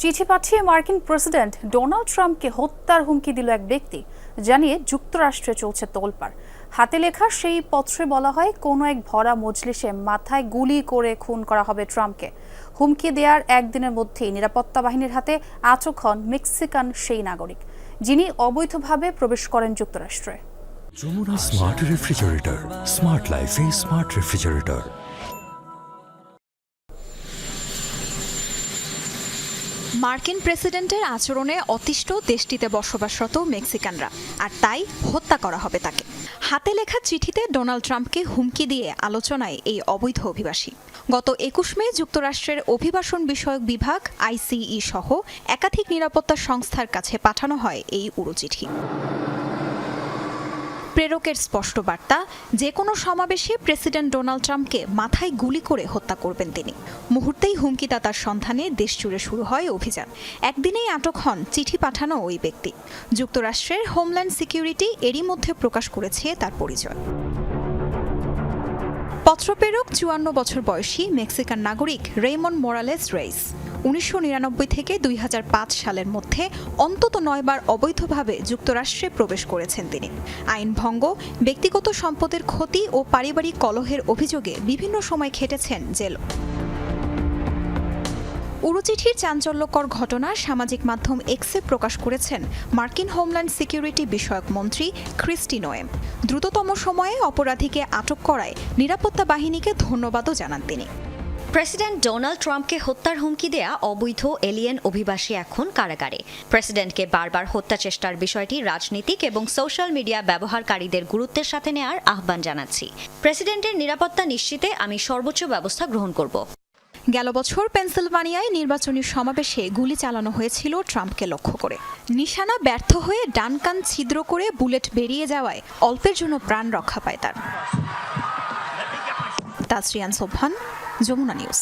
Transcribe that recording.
চিঠি পাঠিয়ে মার্কিন প্রেসিডেন্ট ডোনাল্ড ট্রাম্পকে হত্যার হুমকি দিল এক ব্যক্তি, জানিয়ে যুক্তরাষ্ট্রে চলছে তোলপাড়। হাতে লেখা সেই পত্রে বলা হয়, কোনো এক ভরা মজলিসে মাথায় গুলি করে খুন করা হবে ট্রাম্পকে। হুমকি দেওয়ার একদিনের মধ্যেই নিরাপত্তা বাহিনীর হাতে আটক হন মেক্সিকান সেই নাগরিক, যিনি অবৈধভাবে প্রবেশ করেন যুক্তরাষ্ট্রে। Jamuna smart refrigerator, smart smart refrigerator. মার্কিন প্রেসিডেন্টের আচরণে অতিষ্ঠ দেশটিতে বসবাসরত মেক্সিকানরা, আর তাই হত্যা করা হবে তাকে। হাতে লেখা চিঠিতে ডোনাল্ড ট্রাম্পকে হুমকি দিয়ে আলোচনায় এই অবৈধ অভিবাসী। গত একুশ মে যুক্তরাষ্ট্রের অভিবাসন বিষয়ক বিভাগ, আইসিই সহ একাধিক নিরাপত্তা সংস্থার কাছে পাঠানো হয় এই উড়ো চিঠি প্রেরকের স্পষ্ট বার্তা, যে কোনো সমাবেশে প্রেসিডেন্ট ডোনাল্ড ট্রাম্পকে মাথায় গুলি করে হত্যা করবেন তিনি। মুহূর্তেই হুমকিদাতার সন্ধানে দেশ জুড়ে শুরু হয় অভিযান। একদিনেই আটক হন, চিঠি পাঠানো ওই ব্যক্তি। যুক্তরাষ্ট্রের হোমল্যান্ড সিকিউরিটি এরই মধ্যে প্রকাশ করেছে তার পরিচয়। পত্রপ্রেরক চুয়ান্ন বছর বয়সী মেক্সিকান নাগরিক রেমন মোরালেস রেইস। উনিশশো নিরানব্বই থেকে দুই হাজার পাঁচ সালের মধ্যে অন্তত নয়বার অবৈধভাবে যুক্তরাষ্ট্রে প্রবেশ করেছেন তিনি। আইন ভঙ্গ, ব্যক্তিগত সম্পদের ক্ষতি ও পারিবারিক কলহের অভিযোগে বিভিন্ন সময় খেটেছেন জেল উড়োচিঠির চাঞ্চল্যকর ঘটনা সামাজিক মাধ্যম এক্সে প্রকাশ করেছেন মার্কিন হোমল্যান্ড সিকিউরিটি বিষয়ক মন্ত্রী ক্রিস্টি নোয়েম। দ্রুততম সময়ে অপরাধীকে আটক করায় নিরাপত্তা বাহিনীকে ধন্যবাদও জানান তিনি। প্রেসিডেন্ট ডোনাল্ড ট্রাম্পকে হত্যার হুমকি দেয়া অবৈধ এলিয়েন অভিবাসী এখন কারাগারে। প্রেসিডেন্টকে বারবার হত্যা চেষ্টার বিষয়টি রাজনীতিক এবং সোশ্যাল মিডিয়া ব্যবহারকারীদের গুরুত্বের সাথে নেয়ার আহ্বান জানাচ্ছি। প্রেসিডেন্টের নিরাপত্তা নিশ্চিতে আমি সর্বোচ্চ ব্যবস্থা গ্রহণ করব। গেল বছর পেনসিলভানিয়ায় নির্বাচনী সমাবেশে গুলি চালানো হয়েছিল ট্রাম্পকে লক্ষ্য করে। নিশানা ব্যর্থ হয়ে ডান কান ছিদ্র করে বুলেট বেরিয়ে যাওয়ায় অল্পের জন্য প্রাণ রক্ষা পায় তার। তাসরিয়ান সোভান যমুনা নিউজ।